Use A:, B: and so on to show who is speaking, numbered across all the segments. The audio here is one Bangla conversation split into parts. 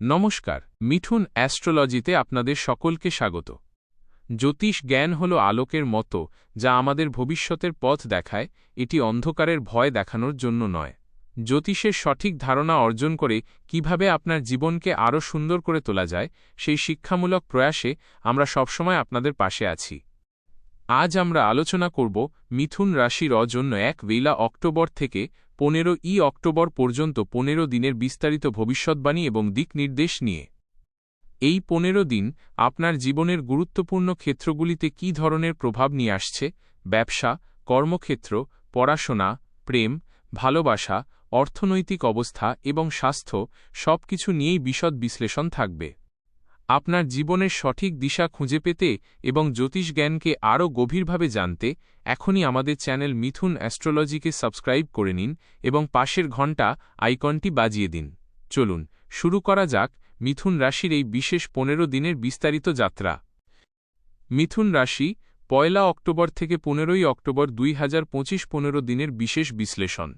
A: নমস্কার, মিঠুন অ্যাস্ট্রোলজিতে আপনাদের সকলকে স্বাগত। জ্যোতিষ জ্ঞান হল আলোকের মতো যা আমাদের ভবিষ্যতের পথ দেখায়, এটি অন্ধকারের ভয় দেখানোর জন্য নয়। জ্যোতিষের সঠিক ধারণা অর্জন করে কীভাবে আপনার জীবনকে আরও সুন্দর করে তোলা যায়, সেই শিক্ষামূলক প্রয়াসে আমরা সবসময় আপনাদের পাশে আছি। আজ আমরা আলোচনা করব মিথুন রাশির জন্য এক বেলা অক্টোবর থেকে পনেরো ই অক্টোবর পর্যন্ত পনেরো দিনের বিস্তারিত ভবিষ্যৎবাণী এবং দিক নির্দেশ নিয়ে। এই পনেরো দিন আপনার জীবনের গুরুত্বপূর্ণ ক্ষেত্রগুলিতে কি ধরনের প্রভাব নিয়ে আসছে? ব্যবসা, কর্মক্ষেত্র, পড়াশোনা, প্রেম, ভালোবাসা, অর্থনৈতিক অবস্থা এবং স্বাস্থ্য সব কিছু নিয়েই বিশদ বিশ্লেষণ থাকবে। আপনার জীবনের সঠিক দিশা খুঁজে পেতে এবং জ্যোতিষ জ্ঞানকে আরও গভীরভাবে জানতে এখনই আমাদের চ্যানেল মিথুন অ্যাস্ট্রোলজিকে সাবস্ক্রাইব করে নিন এবং পাশের ঘণ্টা আইকনটি বাজিয়ে দিন। চলুন, শুরু করা যাক মিথুন রাশির এই বিশেষ পনেরো দিনের বিস্তারিত যাত্রা। মিথুন রাশি, পয়লা অক্টোবর থেকে পনেরোই অক্টোবর দুই হাজার পঁচিশ পনেরো দিনের বিশেষ বিশ্লেষণ।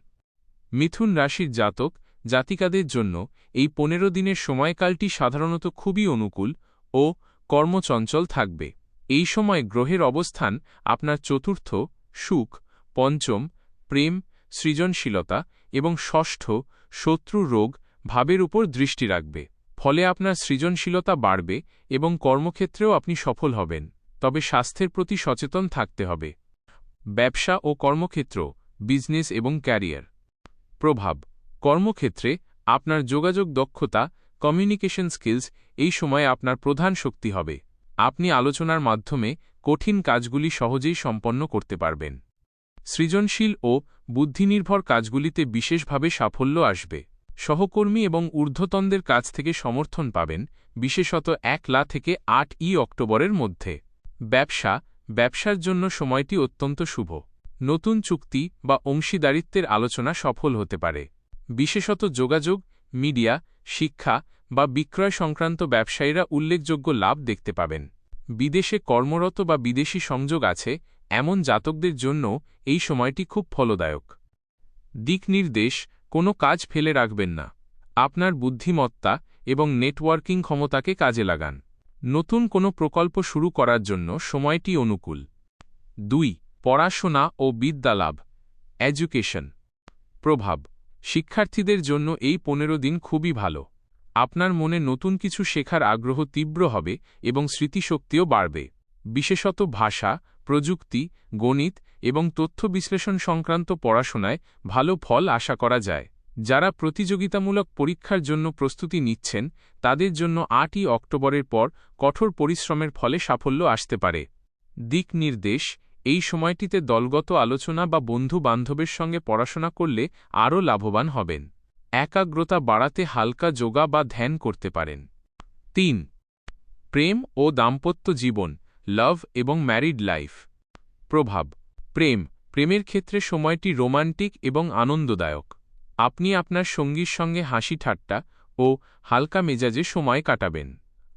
A: মিথুন রাশির জাতক জাতিকাদের জন্য এই পনেরো দিনের সময়কালটি সাধারণত খুবই অনুকূল ও কর্মচঞ্চল থাকবে। এই সময় গ্রহের অবস্থান আপনার চতুর্থ, সুখ, পঞ্চম, প্রেম, সৃজনশীলতা এবং ষষ্ঠ, শত্রু রোগ ভাবের উপর দৃষ্টি রাখবে। ফলে আপনার সৃজনশীলতা বাড়বে এবং কর্মক্ষেত্রেও আপনি সফল হবেন। তবে স্বাস্থ্যের প্রতি সচেতন থাকতে হবে। ব্যবসা ও কর্মক্ষেত্র, বিজনেস এবং ক্যারিয়ার। প্রভাব কর্মক্ষেত্রে, আপনার যোগাযোগ দক্ষতা কমিউনিকেশন স্কিলস এই সময়ে আপনার প্রধান শক্তি হবে। আপনি আলোচনার মাধ্যমে কঠিন কাজগুলি সহজেই সম্পন্ন করতে পারবেন। সৃজনশীল ও বুদ্ধিনির্ভর কাজগুলিতে বিশেষভাবে সাফল্য আসবে। সহকর্মী এবং ঊর্ধ্বতনদের কাছ থেকে সমর্থন পাবেন, বিশেষত এক লা থেকে আট ই অক্টোবরের মধ্যে। ব্যবসা, ব্যবসার জন্য সময়টি অত্যন্ত শুভ। নতুন চুক্তি বা অংশীদারিত্বের আলোচনা সফল হতে পারে। বিশেষত যোগাযোগ, মিডিয়া, শিক্ষা বা বিক্রয় সংক্রান্ত ব্যবসায়ীরা উল্লেখযোগ্য লাভ দেখতে পাবেন। বিদেশে কর্মরত বা বিদেশি সংযোগ আছে, এমন জাতকদের জন্য এই সময়টি খুব ফলদায়ক। দিক নির্দেশ, কোনো কাজ ফেলে রাখবেন না। আপনার বুদ্ধিমত্তা এবং নেটওয়ার্কিং ক্ষমতাকে কাজে লাগান। নতুন কোনো প্রকল্প শুরু করার জন্য সময়টি অনুকূল। দুই, পড়াশোনা ও বিদ্যালাভ। এডুকেশন। প্রভাব। শিক্ষার্থীদের জন্য এই পনেরো দিন খুবই ভালো। আপনার মনে নতুন কিছু শেখার আগ্রহ তীব্র হবে এবং স্মৃতিশক্তিও বাড়বে। বিশেষত ভাষা, প্রযুক্তি, গণিত এবং তথ্য বিশ্লেষণ সংক্রান্ত পড়াশোনায় ভালো ফল আশা করা যায়। যারা প্রতিযোগিতামূলক পরীক্ষার জন্য প্রস্তুতি নিচ্ছেন, তাদের জন্য আটই অক্টোবরের পর কঠোর পরিশ্রমের ফলে সাফল্য আসতে পারে। দিক নির্দেশ এই সময়টিতে দলগত আলোচনা বা বন্ধু বান্ধবের সঙ্গে পড়াশোনা করলে আরও লাভবান হবেন। একাগ্রতা বাড়াতে হালকা যোগা বা ধ্যান করতে পারেন। তিন, প্রেম ও দাম্পত্য জীবন, লাভ এবং ম্যারিড লাইফ। প্রভাব, প্রেম, প্রেমের ক্ষেত্রে সময়টি রোমান্টিক এবং আনন্দদায়ক। আপনি আপনার সঙ্গীর সঙ্গে হাসি ঠাট্টা ও হালকা মেজাজে সময় কাটাবেন।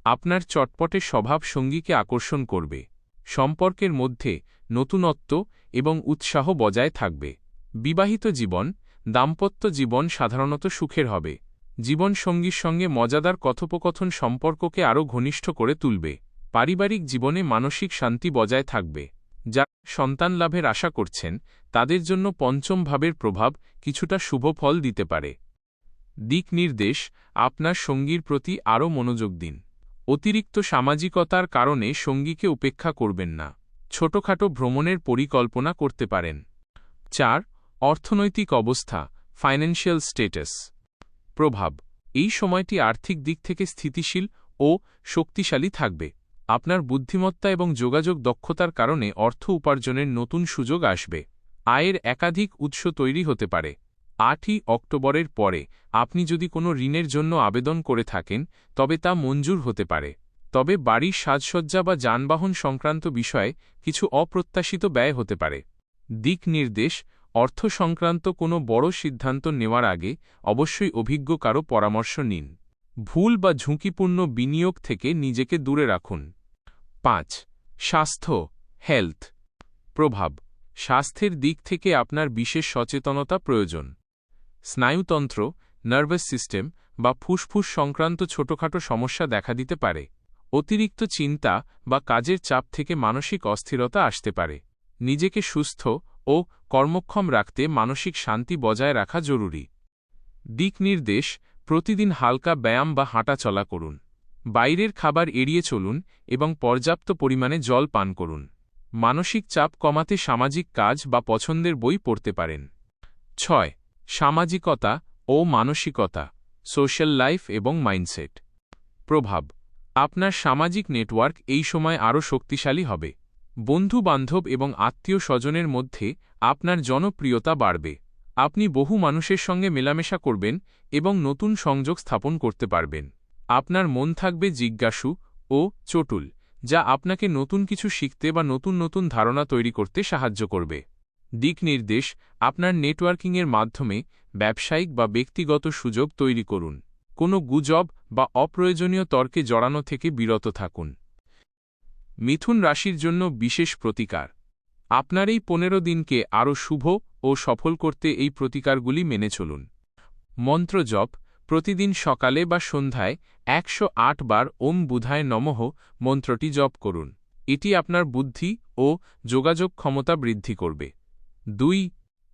A: আপনার চটপটে স্বভাব সঙ্গীকে আকর্ষণ করবে। সম্পর্কের মধ্যে নতুনত্ব এবং উৎসাহ বজায় থাকবে। বিবাহিত জীবন, দাম্পত্য জীবন সাধারণত সুখের হবে। জীবনসঙ্গীর সঙ্গে মজাদার কথোপকথন সম্পর্ককে আরও ঘনিষ্ঠ করে তুলবে। পারিবারিক জীবনে মানসিক শান্তি বজায় থাকবে। যা সন্তান লাভের আশা করছেন, তাদের জন্য পঞ্চম ভাবের প্রভাব কিছুটা শুভ ফল দিতে পারে। দিক নির্দেশ, আপনার সঙ্গীর প্রতি আরও মনোযোগ দিন। অতিরিক্ত সামাজিকতার কারণে সঙ্গীকে উপেক্ষা করবেন না, ছোটখাটো ভ্রমণের পরিকল্পনা করতে পারেন। চার, অর্থনৈতিক অবস্থা ফাইন্যান্সিয়াল স্টেটাস প্রভাব, এই সময়টি আর্থিক দিক থেকে স্থিতিশীল ও শক্তিশালী থাকবে। আপনার বুদ্ধিমত্তা এবং যোগাযোগ দক্ষতার কারণে অর্থ উপার্জনের নতুন সুযোগ আসবে। আয়ের একাধিক উৎস তৈরি হতে পারে। আটই অক্টোবরের পরে আপনি যদি কোনো ঋণের জন্য আবেদন করে থাকেন, তবে তা মঞ্জুর হতে পারে। তবে বাড়ির সাজসজ্জা বা যানবাহন সংক্রান্ত বিষয়ে কিছু অপ্রত্যাশিত ব্যয় হতে পারে। দিক নির্দেশ, অর্থ সংক্রান্ত কোনো বড় সিদ্ধান্ত নেওয়ার আগে অবশ্যই অভিজ্ঞ কারও পরামর্শ নিন। ভুল বা ঝুঁকিপূর্ণ বিনিয়োগ থেকে নিজেকে দূরে রাখুন। পাঁচ, স্বাস্থ্য, হেলথ। প্রভাব, স্বাস্থ্যের দিক থেকে আপনার বিশেষ সচেতনতা প্রয়োজন। স্নায়ুতন্ত্র নার্ভাস সিস্টেম বা ফুসফুস সংক্রান্ত ছোটখাটো সমস্যা দেখা দিতে পারে। অতিরিক্ত চিন্তা বা কাজের চাপ থেকে মানসিক অস্থিরতা আসতে পারে। নিজেকে সুস্থ ও কর্মক্ষম রাখতে মানসিক শান্তি বজায় রাখা জরুরি। দিক নির্দেশ, প্রতিদিন হালকা ব্যায়াম বা হাঁটাচলা করুন। বাইরের খাবার এড়িয়ে চলুন এবং পর্যাপ্ত পরিমাণে জল পান করুন। মানসিক চাপ কমাতে সামাজিক কাজ বা পছন্দের বই পড়তে পারেন। ছয় সামাজিকতা ও মানসিকতা, সোশ্যাল লাইফ এবং মাইন্ডসেট। প্রভাব, আপনার সামাজিক নেটওয়ার্ক এই সময় আরও শক্তিশালী হবে। বন্ধু বান্ধব এবং আত্মীয় স্বজনের মধ্যে আপনার জনপ্রিয়তা বাড়বে। আপনি বহু মানুষের সঙ্গে মেলামেশা করবেন এবং নতুন সংযোগ স্থাপন করতে পারবেন। আপনার মন থাকবে জিজ্ঞাসু ও চটুল, যা আপনাকে নতুন কিছু শিখতে বা নতুন নতুন ধারণা তৈরি করতে সাহায্য করবে। দিক নির্দেশ, আপনার নেটওয়ার্কিংয়ের মাধ্যমে ব্যবসায়িক বা ব্যক্তিগত সুযোগ তৈরি করুন। কোনো গুজব বা অপ্রয়োজনীয় তর্কে জড়ানো থেকে বিরত থাকুন। মিথুন রাশির জন্য বিশেষ প্রতিকার। আপনার এই পনেরো দিনকে আরও শুভ ও সফল করতে এই প্রতিকারগুলি মেনে চলুন। মন্ত্র জপ, প্রতিদিন সকালে বা সন্ধ্যায় একশো আট বার ওম বুধায় নমঃ মন্ত্রটি জপ করুন। এটি আপনার বুদ্ধি ও যোগাযোগ ক্ষমতা বৃদ্ধি করবে। দুই,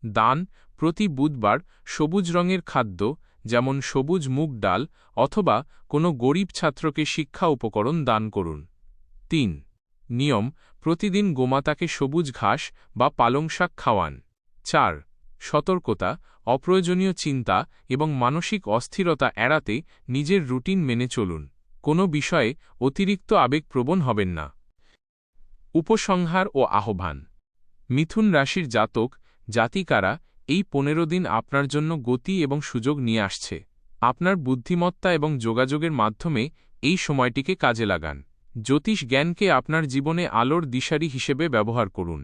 A: দান প্রতি বুধবার সবুজ রঙের খাদ্য, যেমন সবুজ মুগ ডাল অথবা কোনো গরিব ছাত্রকে শিক্ষা উপকরণ দান করুন। তিন, নিয়ম প্রতিদিন গোমাতাকে সবুজ ঘাস বা পালং শাক খাওয়ান। চার, সতর্কতা, অপ্রয়োজনীয় চিন্তা এবং মানসিক অস্থিরতা এড়াতে নিজের রুটিন মেনে চলুন। কোনো বিষয়ে অতিরিক্ত আবেগপ্রবণ হবেন না। উপসংহার ও আহ্বান। মিথুন রাশির জাতক, জাতিকারা, এই পনেরো দিন আপনার জন্য গতি এবং সুযোগ নিয়ে আসছে। আপনার বুদ্ধিমত্তা এবং যোগাযোগের মাধ্যমে এই সময়টিকে কাজে লাগান। জ্যোতিষ জ্ঞানকে আপনার জীবনে আলোর দিশারি হিসেবে ব্যবহার করুন।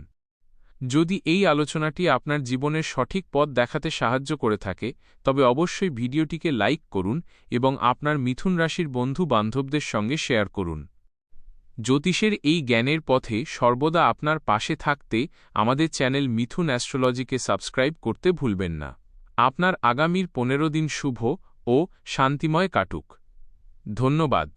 A: যদি এই আলোচনাটি আপনার জীবনের সঠিক পথ দেখাতে সাহায্য করে থাকে, তবে অবশ্যই ভিডিওটিকে লাইক করুন এবং আপনার মিথুন রাশির বন্ধু বান্ধবদের সঙ্গে শেয়ার করুন। জ্যোতিষের এই জ্ঞানের পথে সর্বদা আপনার পাশে থাকতে আমাদের চ্যানেল মিথুন অ্যাস্ট্রোলজিকে সাবস্ক্রাইব করতে ভুলবেন না। আপনার আগামীর পনেরো দিন শুভ ও শান্তিময় কাটুক। ধন্যবাদ।